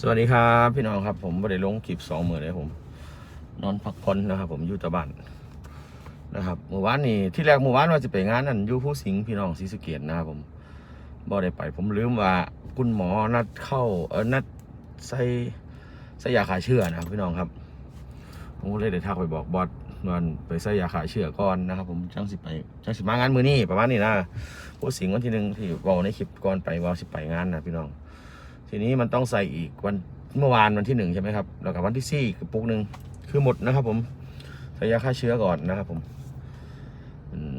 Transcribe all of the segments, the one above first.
สวัสดีครับพี่น้องครับ ผมไม่ได้ลงคลิปสองมือเลยผม นอนพักผ่อนนะครับ ผมอยู่ตะบ้านนะครับเมื่อวานนี้ที่แรกเมื่อวานว่าจะไปงานนั่นอยู่ผู้สิงพี่น้องศรีสะเกดนะครับผมบ่ได้ไป ผมลืมว่าคุณหมอนัดเข้าเออนัดใส่ใส่ยาขาเชื้อนะครับพี่น้องครับผมก็เลยได้ทักไปบอกบอสวันไปใส่ยาขาเชื้อก่อนนะครับ ผมจังสิไปจังสิมางานมือนี้ประมาณนี้นะผู้สิงวันที่หนึ่งที่บอกในคลิปก่อนไปว่าสิไปงานนะพี่น้อง ทีนี้มันต้องใส่อีกวันเมื่อวานวันที่หนึ่งใช่ไหมครับแล้วกับวันที่สี่กระปุกหนึ่งคือหมดนะครับ ผมใส่ยาฆ่าเชื้อก่อนนะครับ ผม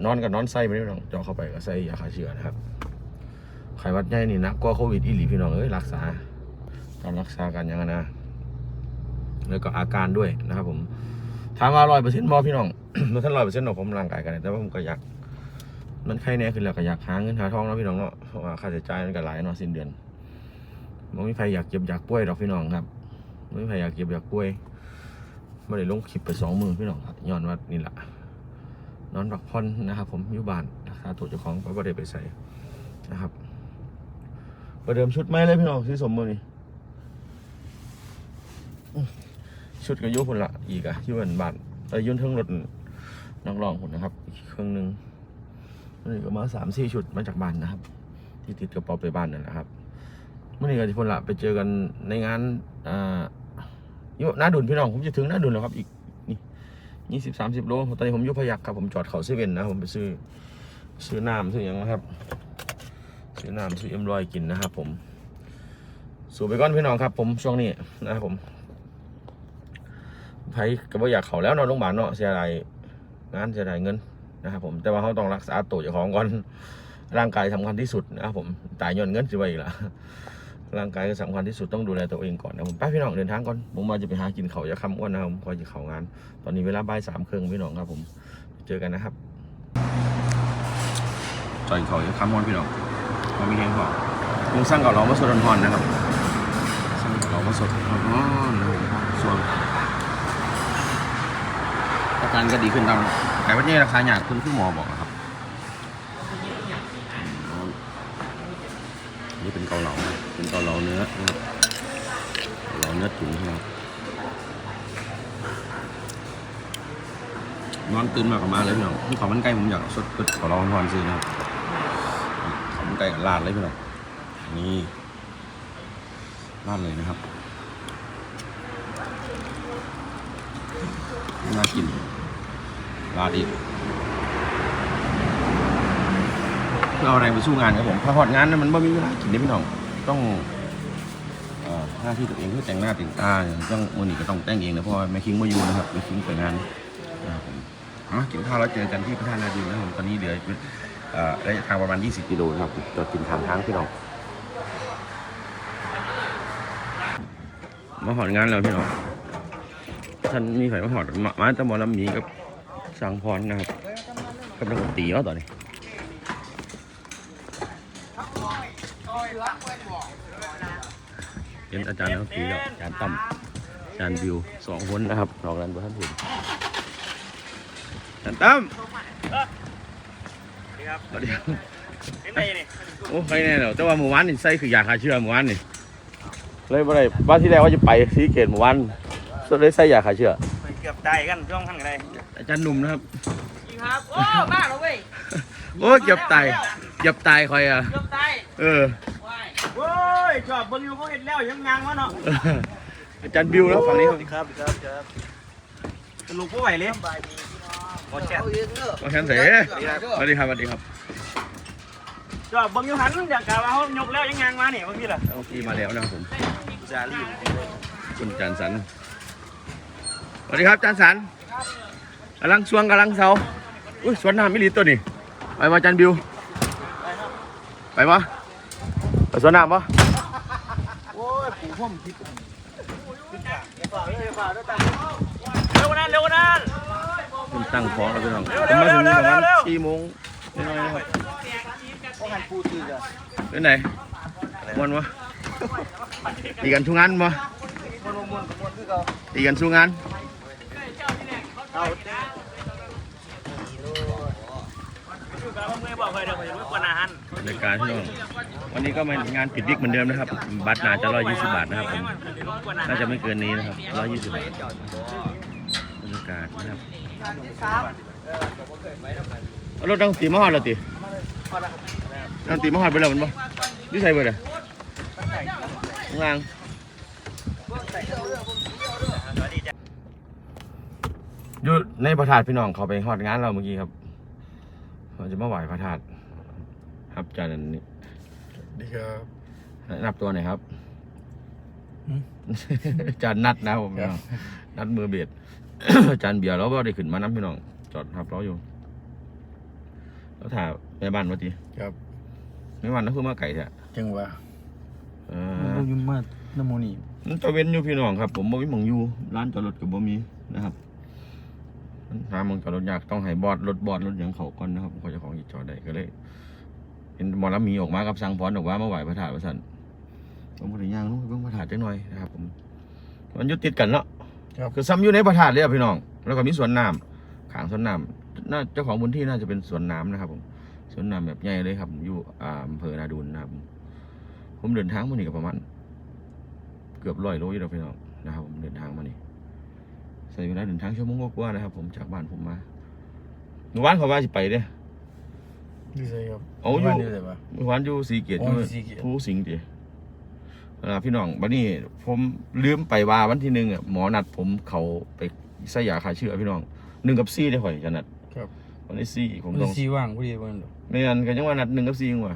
นอนกับนอนไส้ไม่ได้พี่น้องเจาะเข้าไปก็ใส่ยาฆ่าเชื้อนะครับไข้วัดใหญ่นี่นะกลัวโควิดอีหลีพี่น้องเอ้ยรักษาต้องรักษากันย่างนั้นะแล้วก็อาการด้วยนะครับ ผมถามว่าร้อยเปอร์เซ็นต์บอพี่น้องมันท่านร้อยเปอร์เซ็นต์หรอกผมร่างกายกันแต่ว่าผมก็อยากมันไข้แน่ขึ้นแล้วก็อยากหาเงินหาทองเนาะพี่น้องเนาะเพราะว่าค่าใช้จ่ายมันก็หลายเนาะสิ้นเดือน ไม่มีใครอยากเจ็บอยากป่วยดอกพี่น้องครับไม่มีใครอยากเจ็บอยากป่วยไม่ได้ลงคลิปไปสองมือพี่น้องครับย้อนว่านี่แหละนอนพักผ่อนนะครับ ผมอยู่บ้านรักษาตัวเจ้าของก็ไม่ได้ไปใส่นะครับประเดิมชุดใหม่เลยพี่น้องซื้อสมมือนี่ชุดกระยุคนละอีกอะที่วันบานเอ้ยยุ่นเทิงรถนักร้องคนนะครับอีกเครื่องหนึงนี่ก็มาสามสี่ชุดมาจากบ้านนะครับ ที่ติดกระเป๋าไปบ้านนั่นแหละครับ เมื่อนี้ก็ที่พนละไปเจอกันในงานอ่ายู่หน้าดุนพี่น้องผมจะถึงหน้าดุนแล้วครับอีกนี่ยี่สิบสามสิบโลตอนนี้ผมยู่พยักครับผมจอดเขาเซเว่นนะผมไปซื้อซื้อน้ำซื้ออย่างนะครับ ซื้อน้ำซื้อเอ็มรอยกินนะครับผมสูบไปก่อนพี่น้องครับ ผมช่วงนี้นะครับผมไผก็บ่อยากเขาแล้วนอนโรงพยาบาลเนาะเสียดายงานเสียดายเงินนะครับผมแต่ว่าเขาต้องรักษาตัวเจ้าของก่อนร่างกายสำคัญที่สุดนะครับผมตายย้อนเงินสิไว้อีกละ ร่างกายก็สำคัญที่สุดต้องดูแลตัวเองก่อนนะผมไปพี่น้องเดินทางก่อนผมมาจะไปหากินเขาวอย่าคำอ้วนนะผมคอยจะเขางาน ตอนนี้เวลาบ่ายสามครึ่งพี่น้องครับผมเจอกันนะครับจอยเขาอย่าคำอ้วนพี่น้องมามีแห้งพอผมสั่งกับเรามาสดร้อนๆนะครับสั่งกับเรามาสดร้อนๆนะผมส่วนอาการก็ดีขึ้นตามแต่ว่านี่ราคาหยาดคุณที่หมอบอกนะครับ นี่เป็นเกาเหลานะเป็นเกาเหลา ร้อนะครับเกาเหนื้อตุ๋นครับนอนตื่นมากกับมาเลยพี่น้องที่ขอมันไก่ผมอยากสดกดขอลองทอนซื้อนะครับขอมันไก่กับลาดเลยพี่น้องนี่ลาดเลยนะครับน่ากินลาดอีกเพื่อเอาอะไรไปสู้งานครับผมพอหอดงานนั้นมันไม่มีเวลากินได้พี่น้องต้อง หน้าที่ตัวเองเพื่อแต่งหน้าแต่งตาต้องมือนี่ก็ต้องแต่งเองนะเพราะว่าแม่คิงมาอยู่นะครับแม่คิงไปงานนะครับผมอะกินข้าวแล้วเจอกันที่พระธาตุนาดีนะครับผมตอนนี้เหลืออ่อระยะทางประมาณ 20กิโลนะครับจอดกินทางทางพี่น้องมาหอดงานแล้วพี่น้องท่านมีไฟมาหอดมาตะมอลำมีกับสังพรนะครับกำลังตีแล้วตอนนี้ เป็นอาจารย์ทั้งปีแล้วอาจารย์ตั้มอาจารย์บิวสองคนนะครับนอกนั้นบ่ท่านเห็นอาจารย์ตั้มครับสวัสดีครับเป็นไงนี่โอ้ใครแน่เนาะแต่ว่าเมื่อวานนี่ใส่คือยาฆ่าเชื้อเมื่อวานนี่เลยบ่ได้ว่าที่แรกว่าจะไปสีเกตเมื่อวานสุดเลยใส่ยาฆ่าเชื้อไปเกือบตายกันช่วงขั้นกันเลยอาจารย์หนุ่มนะครับครับโอ้บ้าแล้วเว้ยโอ้ยเกือบตายเกือบตายคอยอะเกือบตายเออว้ายโอ้ย ชอบเบิ่งอยู่เขาเห็นแล้วยังยังวะเนาะอาจารย์บิวแล้วฝั่งนี้ครับครับครับครับสรุปผู้ไหวเลยหมดแชทมาแคนเสสวัสดีครับสวัสดีครับชอบเบิ่งอยู่หันอยากกล่าวว่าเขายกแล้วยังยังมาเนี่ยบางทีล่ะโอเคมาแล้วนะครับผมจารีคุณจันสันสวัสดีครับจันสันกำลังสวงกำลังเสาอุ้ยสวนน้ำมิลิตัวนี่ไปมาจันบิวไปวะไปสวนน้ำปะโอ้ยปู่ พ่อมคิดเร็วกว่านั้นเร็วกว่านั้นคุณตั้งฟ้องแล้วพี่น้องเร็วผมมาถึงเร็วประมาณเร็วสี่โมงนิดหน่อยนะครับพวกหันปูตื่นอะเป็นไหนมวนวะตีกันทุกงานปะมวนมวนมวนคือเขาตีกันทุกงานเอา ก็เมื่อย บอกเคยเดี๋ยวผมจะรู้กว่าการพี่น้องวันนี้ก็มางานปิดวิกเหมือนเดิมนะครับ บัตรนาจะร้อยยี่สิบบาทนะครับผมน่าจะไม่เกินนี้นะครับร้อยยี่สิบบาทบรรยากาศนะครับเอารถดังตีมหอดแล้วตีดังตีมหอดไปแล้วมันบ่ดิใส่เบิดอะข้างางอยู่ในพระธาตุพี่น้องเขาไปฮอดงานเราเมื่อกี้ครับ เราจะมาไหว้พระธาตุครับจานอันนี้ดีครับแนะนับตัวหน่อยครับหืมอาจารย์นัดนะครับผมครับนัดมือเบียดอาจารย์เบียร์เราก็ได้ขึ้นมาน้ำพี่น้อง จอดทับเราอยู่ แล้วถามแม่บ้านว่าทีครับแม่บ้านนั่นคือมาไก่แท้จังหวะเอมันอบ่ยุ่งมากน้ำโมนี่มันตะเวนอยู่พี่น้องครับ ผมบ่มีหมองอยู่ร้านจอดรถกับบ่มีนะครับมัน หาหมองจอดรถยากต้องให้บอดรถบอดรถหยังเขาก่อนนะครับเขาจะของอีกจอดได้ก็เลยเห็นหมอลำมีออกมากับสังพรออกมามาไหวพระธาตุพระสันผมก็เลยย่างลงไปเบิ่งพระธาตุจักหน่อยนะครับผมมันอยู่ติดกันเนาะครับคือซ้ำอยู่ในพระธาตุเลยอะพี่น้อง แล้วก็มีสวนน้ำขางสวนน้ำน่าเจ้าของพื้นที่น่าจะเป็นสวนน้ำนะครับ ผมสวนน้ำแบบใหญ่เลยครับอยู่อ่าอำเภอนาดูนนะครับผมเดินทางมานี่ก็ประมาณเกือบร้อยโลอยู่แล้วพี่น้องนะครับผมเดินทางมานี่ใส่เวลาเดินทางชั่วโมงกว่าๆนะครับ ผมจากบ้านผมมาเมื่อวานเขาว่าสิไปเด้ดีใจครับเอาอยู่บ้นนี่เลยปะเมื่อวานอยู่สีเกียรติอ๋ออยู่ศรีเกียรติ ผู้สิงห์ดิเวลาพี่น้องบัดนี้ผมลืมไปว่าวันที่หนึ่งอะหมอนัดผมเขาไปใส่ยาฆ่าเชื้อพี่น้องหนึ่งกับซี่ได้ข่อยจะนัดครับ วันที่ซี่ผมมันต้องสีว่างพอดีวันนั้นไม่งั้นก็ยังว่านัดหนึ่งกับซี่ว่ะ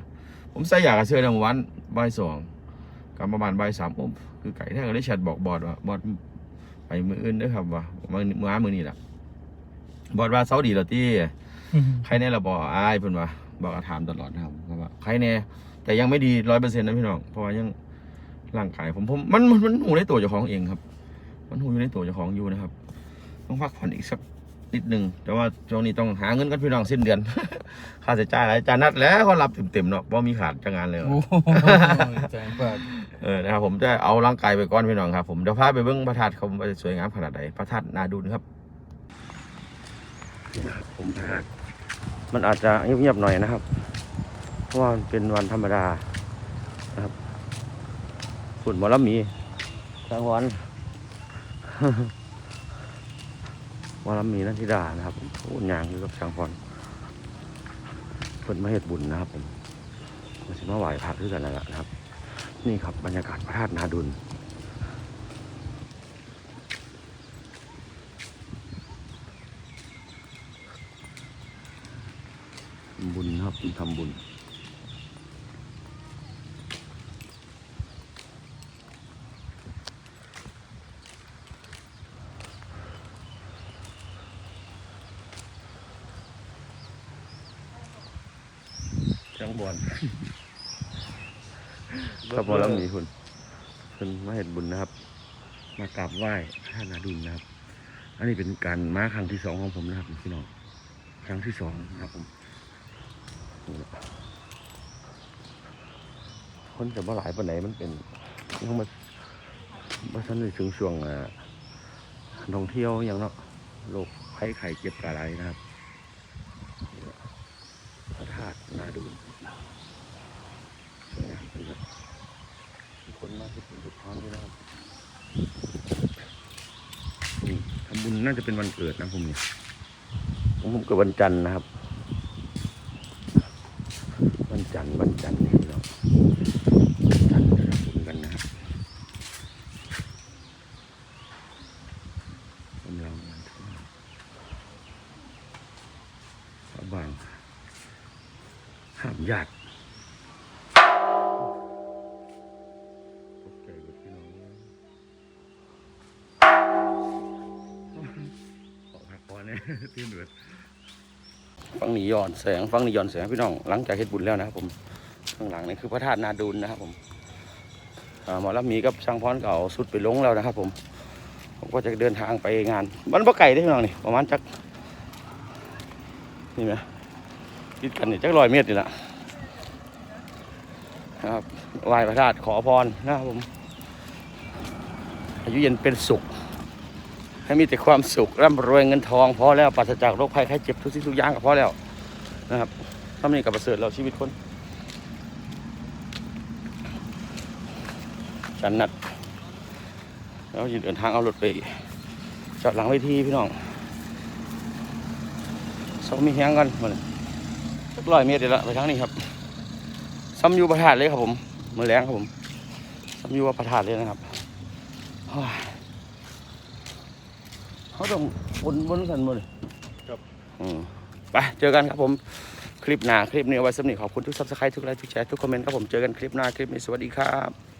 ผมใส่ยาฆ่าเชื้อในเมื่อวันบ่ายสองกลับประมาณบ่ายสามผมคือไก่แท้ก็ได้แชทบอกบอดว่าบอดไป มืออื่นเด้วยครับว่ามือมืออามือนี่แหละบอดว่าเซาดีแล้วที่ใครแน่ละบออายเพิ่นว่าบอกว่าถามตลอดนะครับว่าใครแน่แต่ยังไม่ดีร้อยเปอร์เซ็นต์นะพี่น้องเพราะว่ายังร่างกายผมผมมันมันมันหูในตัวเจ้าของเองครับ มันหูอยู่ในตัวเจ้าของอยู่นะครับ ต้องพักผ่อนอีกสัก นิดหนึ่งแต่ว่าช่วงนี้ต้องหาเงินกันพี่น้องสิ้นเดือน ค่าใช้จ่ายหลายจานนัดแล้วก็รับเต็มๆเนาะเพราะมีขาดจากงานเลยโอ้โหแจงเปิดเออนะครับผมจะเอาร่างกายไปก่อนพี่น้องครับผมเดี๋ยวพาไปเบิ้งพระธาตุเขาว่าจะสวยงามขนาดไหนพระธาตุนาดูนครับผมพระธาตุมันอาจจะเงียบๆหน่อยนะครับ เพราะว่ามันเป็นวันธรรมดานะครับฝุ่นหมอลำมีกลางวัน หมอลำมีนันทิดานะครับผมอุ่นยางอยู่กับช่างพรเพิ่นมาเฮ็ดบุญนะครับผมมาสิมาไหว้พระด้วยกันนั่นแหละนะครับ นี่ครับบรรยากาศพระธาตุนาดุลบุญครับทำบุญ จังบอล ครับผมแล้วมีคุณคุณมาเห็นบุญนะครับ มากราบไหว้พระธาตุนาดุลนะครับ อันนี้เป็นการมาครั้งที่สองของผมนะครับพี่น้องครั้งที่สองนะครับผมคนจะมาหลายปันไหนมันเป็นยังมามาทันในถึงช่วงอ่าท่องเที่ยวอย่างเนาะโรคไข้ไข้เจ็บกระไรนะครับพระธาตุนาดุล สวยงามดีครับมี คนมาที่เป็นทุกพร้อมด้วยนะครับทำบุญน่าจะเป็นวันเกิดนะผมเนี่ยผมผมเกิดวันจันทร์นะครับ วันจันทร์วันจันทร์นี่เนาะ ตื่นเบิดฟังนี่ย้อนแสงฟังนี่ย้อนแสงพี่น้อง หลังจากเฮ็ดบุญแล้วนะครับผมข้างหลังนี่คือพระธาตุนาดูนนะครับผมหมอรับมีกับช่างพรเก่าสุดไปลงแล้วนะครับ ผมผมก็จะเดินทางไปงาน มันบ่ไก่ได้พี่น้องนี่ประมาณจักนี่ไหมติดกันนี่จักร้อยเมตรนี่แหละนะครับไหว้พระธาตุขอพรนะครับผมอายุเย็นเป็นสุข ให้มีแต่ความสุขร่ำรวยเงินทองพอแล้วปราศจากโรคภัยไข้เจ็บทุกสิ่งทุกอย่างก็พอแล้วนะครับทำนี่กับประเสริฐเราชีวิตคนจันนัดแล้วจะเดินทางเอารถไปจอดหลังเวทีพี่น้องสองมีแห้งกันมาเลยสักร้อยเมตรเดียวละไปทางนี้ครับซ้ำอยูประทาดเลยครับผมมือแรงครับผมซ้ำอยูว่าประทาดเลยนะครับ เขาต้องวนวนกันหมดเลยครับอืมไปเจอกันครับผมคลิปหน้าคลิปนี้เอาไว้สำหรับขอบคุณทุกซับสไครต์ทุกไลค์ทุกแชร์ทุกคอมเมนต์ครับผมเจอกันคลิปหน้าคลิปนี้สวัสดีครับ